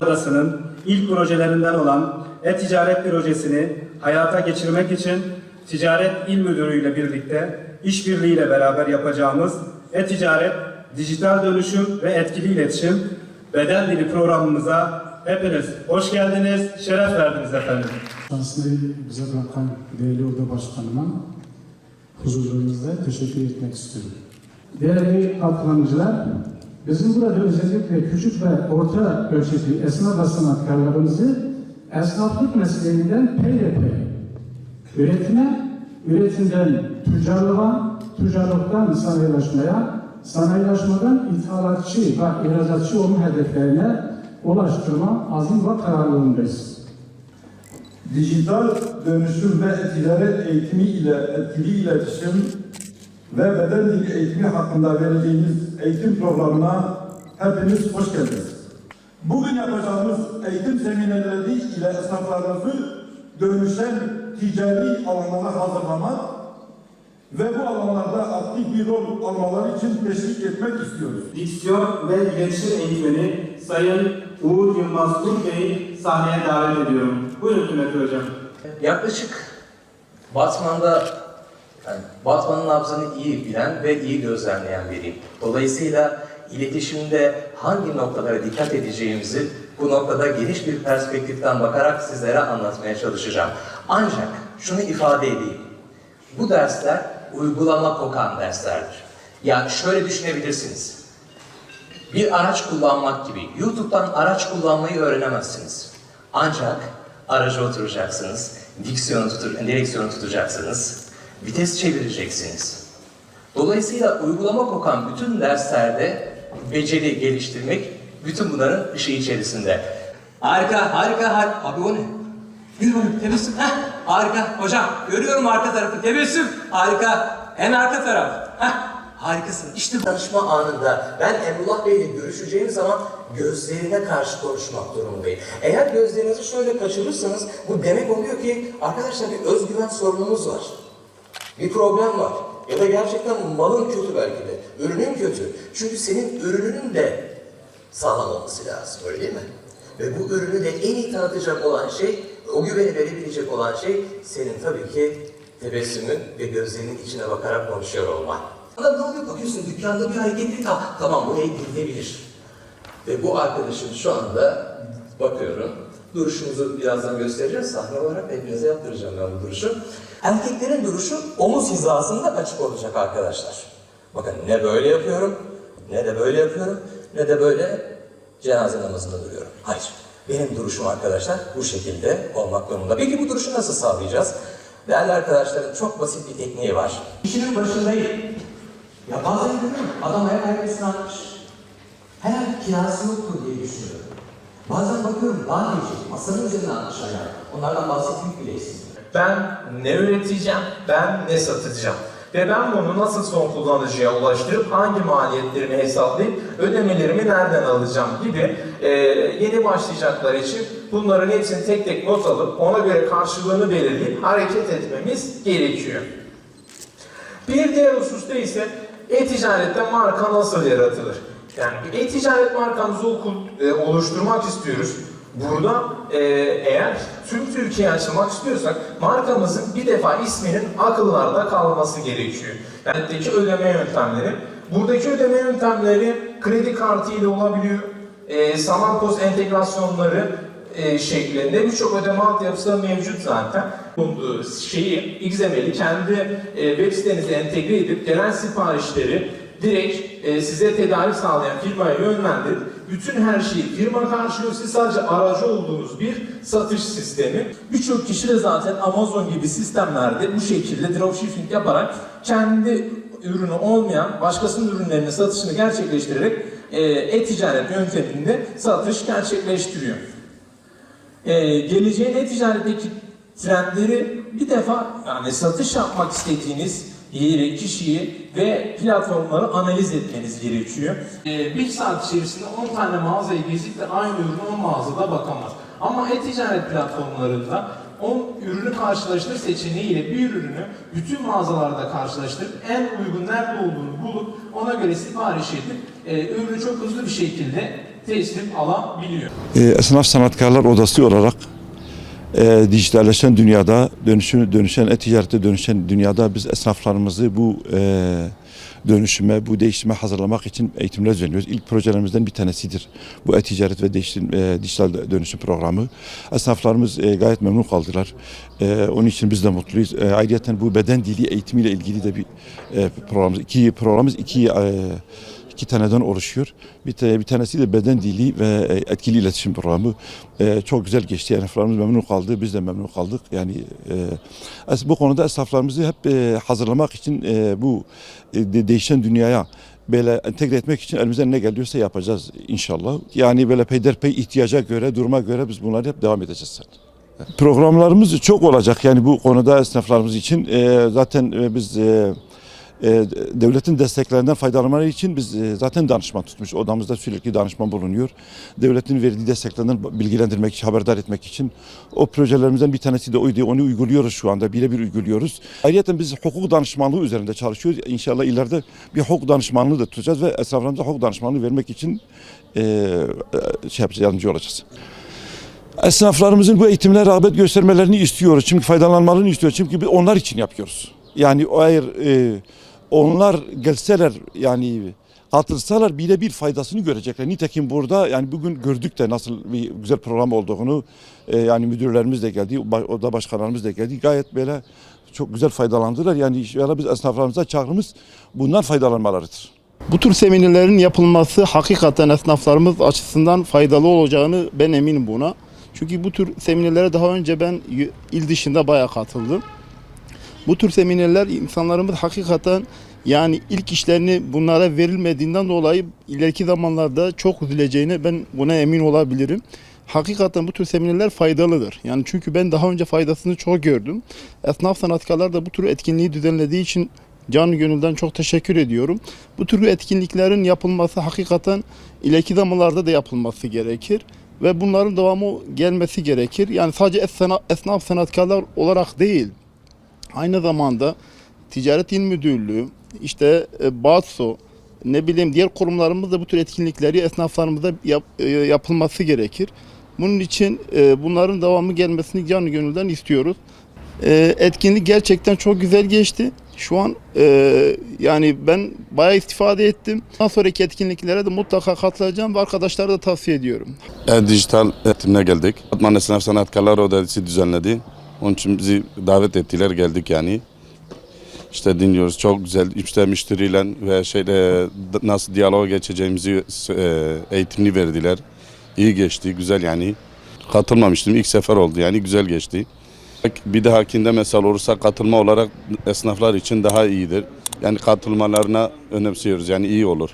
Adası'nın ilk projelerinden olan e-ticaret projesini hayata geçirmek için Ticaret İl Müdürü ile birlikte işbirliğiyle beraber yapacağımız e-ticaret, dijital dönüşüm ve etkili iletişim beden dili programımıza hepiniz hoş geldiniz, şeref verdiniz efendim. Şanslı bize bırakan değerli oda başkanıma huzurunuzda teşekkür etmek istiyorum. Değerli katılımcılar, bizim burada özellikle küçük ve orta ölçekli esnaf ve sanatkarlarımızı esnaflık mesleğinden peyrepey üretime, üretimden tüccarlığa, tüccarlıktan sanayileşmeye, sanayileşmeden ithalatçı ve ihracatçı olma hedeflerine ulaştırma azim ve kararlılığındayız. Dijital dönüşüm ve ticaret eğitimi ile etkili iletişim ve beden dili eğitimi hakkında vereceğimiz eğitim programına hepiniz hoş geldiniz. Bugün yapacağımız eğitim seminerleri ile esnaflarımızı dönüşen ticari alanlara hazırlamak ve bu alanlarda aktif bir rol almaları için teşvik etmek istiyoruz. Diksiyon ve iletişim eğitmeni Sayın Uğur Yılmaz Bey'i sahneye davet ediyorum. Buyurun Kıymetli Hocam. Yaklaşık Batman'da yani Batman'ın nabzını iyi bilen ve iyi gözlemleyen biriyim. Dolayısıyla iletişimde hangi noktalara dikkat edeceğimizi bu noktada geniş bir perspektiften bakarak sizlere anlatmaya çalışacağım. Ancak şunu ifade edeyim. Bu dersler uygulama kokan derslerdir. Yani şöyle düşünebilirsiniz. Bir araç kullanmak gibi YouTube'dan araç kullanmayı öğrenemezsiniz. Ancak araca oturacaksınız, diksiyonu tutur, direksiyonu tutacaksınız, vites çevireceksiniz. Dolayısıyla uygulama kokan bütün derslerde beceri geliştirmek bütün bunların ışığı içerisinde. Harika, harika, harika. Abi o ne? Bölüm tebessüm. Heh, harika. Hocam görüyorum arka tarafı. Tebessüm. Harika. En arka taraf. Heh, harikasın. İşte danışma anında ben Emrullah Bey ile görüşeceğim zaman gözlerine karşı konuşmak durumundayım. Eğer gözlerinizi şöyle kaçırırsanız bu demek oluyor ki arkadaşlar bir özgüven sorunumuz var. Bir problem var. Ya da gerçekten malın kötü belki de. Ürünün kötü. Çünkü senin ürününün de sağlam olması lazım öyle değil mi? Ve bu ürünü de en iyi tanıtacak olan şey, o güveni verebilecek olan şey senin tabii ki tebessümün ve gözlerinin içine bakarak konuşuyor olman. Adam ne oluyor bakıyorsun dükkanda bir hareketli ta tamam bu el bilinebilir. Ve bu arkadaşım şu anda bakıyorum. Duruşumuzu birazdan göstereceğiz. Sahne olarak hepinize yaptıracağım ben bu duruşu. Erkeklerin duruşu omuz hizasında açık olacak arkadaşlar. Bakın ne böyle yapıyorum, ne de böyle yapıyorum, ne de böyle cenaze namazında duruyorum. Hayır. Benim duruşum arkadaşlar bu şekilde olmak durumunda. Peki bu duruşu nasıl sağlayacağız? Değerli arkadaşlarım çok basit bir tekniği var. İşinin başındayım. Ya bazen görüyorum adam ayak ayakkabısını almış. Herhalde kirası yoktur diye düşünüyorum. Bazen bakıyorum daha gece masanın üzerine atmış ayağı. Onlardan bahsetmek bile istemiyorum. Ben ne üreteceğim, ben ne satacağım. Ve ben bunu nasıl son kullanıcıya ulaştırıp hangi maliyetlerimi hesaplayıp ödemelerimi nereden alacağım gibi e, yeni başlayacaklar için bunların hepsini tek tek not alıp ona göre karşılığını belirleyip hareket etmemiz gerekiyor. Bir diğer hususta ise e-ticarette marka nasıl yaratılır? Yani bir e-ticaret markamızı e, oluşturmak istiyoruz. Burada e, eğer tüm Türkiye açılmak istiyorsak markamızın bir defa isminin akıllarda kalması gerekiyor. Buradaki ödeme yöntemleri. Buradaki ödeme yöntemleri kredi kartı ile olabiliyor. E, Samanpoz entegrasyonları e, şeklinde birçok ödeme altyapısı da mevcut zaten. Bu şeyi XML'i kendi e, web sitenize entegre edip gelen siparişleri direkt e, size tedarik sağlayan firmaya yönlendirip bütün her şeyi firma karşılıyor. Siz sadece aracı olduğunuz bir satış sistemi. Birçok kişi de zaten Amazon gibi sistemlerde bu şekilde dropshipping yaparak kendi ürünü olmayan başkasının ürünlerinin satışını gerçekleştirerek e, e-ticaret yönteminde satış gerçekleştiriyor. Ee, geleceğin e-ticaretteki trendleri bir defa yani satış yapmak istediğiniz kişiyi ve platformları analiz etmeniz gerekiyor. Ee, bir saat içerisinde 10 tane mağazayı gezip de aynı ürünü 10 mağazada bakamaz. Ama e-ticaret platformlarında 10 ürünü karşılaştır seçeneğiyle bir ürünü bütün mağazalarda karşılaştırıp en uygun nerede olduğunu bulup ona göre sipariş edip e, ürünü çok hızlı bir şekilde teslim alabiliyor. E, Esnaf Sanatkarlar Odası olarak e, dijitalleşen dünyada, dönüşü, dönüşen e-ticarete dönüşen dünyada biz esnaflarımızı bu e, dönüşüme, bu değişime hazırlamak için eğitimler düzenliyoruz. İlk projelerimizden bir tanesidir. Bu e-ticaret ve değişim, e, dijital dönüşüm programı. Esnaflarımız e, gayet memnun kaldılar. E, onun için biz de mutluyuz. E, ayrıca bu beden dili eğitimiyle ilgili de bir e, programımız, iki programımız iki e, iki taneden oluşuyor. Bir, bir tanesi de beden dili ve e, etkili iletişim programı. E, çok güzel geçti. Esnaflarımız memnun kaldı. Biz de memnun kaldık. Yani e, bu konuda esnaflarımızı hep e, hazırlamak için e, bu e, de- değişen dünyaya böyle entegre etmek için elimizden ne geliyorsa yapacağız inşallah. Yani böyle peyderpey ihtiyaca göre, duruma göre biz bunları hep devam edeceğiz. Programlarımız çok olacak yani bu konuda esnaflarımız için. E, zaten e, biz e, devletin desteklerinden faydalanmaları için biz e, zaten danışman tutmuş. Odamızda sürekli danışman bulunuyor. Devletin verdiği desteklerden bilgilendirmek haberdar etmek için. O projelerimizden bir tanesi de oydu. Onu uyguluyoruz şu anda. Birebir uyguluyoruz. Ayrıca biz hukuk danışmanlığı üzerinde çalışıyoruz. İnşallah ileride bir hukuk danışmanlığı da tutacağız ve esnaflarımıza hukuk danışmanlığı vermek için e, e, şey yapacağız, yardımcı olacağız. Esnaflarımızın bu eğitimlere rağbet göstermelerini istiyoruz. Çünkü faydalanmalarını istiyoruz. Çünkü biz onlar için yapıyoruz. Yani eğer e, onlar gelseler yani katılsalar birebir faydasını görecekler. Nitekim burada yani bugün gördük de nasıl bir güzel program olduğunu. E, yani müdürlerimiz de geldi, oda başkanlarımız da geldi. Gayet böyle çok güzel faydalandılar. Yani inşallah biz esnaflarımıza çağrımız bundan faydalanmalarıdır. Bu tür seminerlerin yapılması hakikaten esnaflarımız açısından faydalı olacağını ben eminim buna. Çünkü bu tür seminerlere daha önce ben il dışında bayağı katıldım. Bu tür seminerler insanlarımız hakikaten yani ilk işlerini bunlara verilmediğinden dolayı ileriki zamanlarda çok üzüleceğine ben buna emin olabilirim. Hakikaten bu tür seminerler faydalıdır. Yani çünkü ben daha önce faydasını çok gördüm. Esnaf sanatkarlar da bu tür etkinliği düzenlediği için canı gönülden çok teşekkür ediyorum. Bu tür etkinliklerin yapılması hakikaten ileriki zamanlarda da yapılması gerekir. Ve bunların devamı gelmesi gerekir. Yani sadece esna- esnaf sanatkarlar olarak değil, aynı zamanda Ticaret İl Müdürlüğü, işte e, BATSO, ne bileyim diğer kurumlarımız da bu tür etkinlikleri esnaflarımıza yap- e, yapılması gerekir. Bunun için e, bunların devamı gelmesini canı gönülden istiyoruz. Etkinlik gerçekten çok güzel geçti. Şu an e, yani ben bayağı istifade ettim. Daha sonraki etkinliklere de mutlaka katılacağım ve arkadaşlara da tavsiye ediyorum. E, dijital eğitimine geldik. Batman Esnaf Sanatkarlar Odası düzenledi. Onun için bizi davet ettiler geldik yani. İşte dinliyoruz çok güzel işte müşteriyle ve şeyle nasıl diyaloğa geçeceğimizi e, eğitimini verdiler. İyi geçti güzel yani. Katılmamıştım ilk sefer oldu yani güzel geçti. Bir dahakinde mesela olursa katılma olarak esnaflar için daha iyidir. Yani katılmalarına önemsiyoruz yani iyi olur.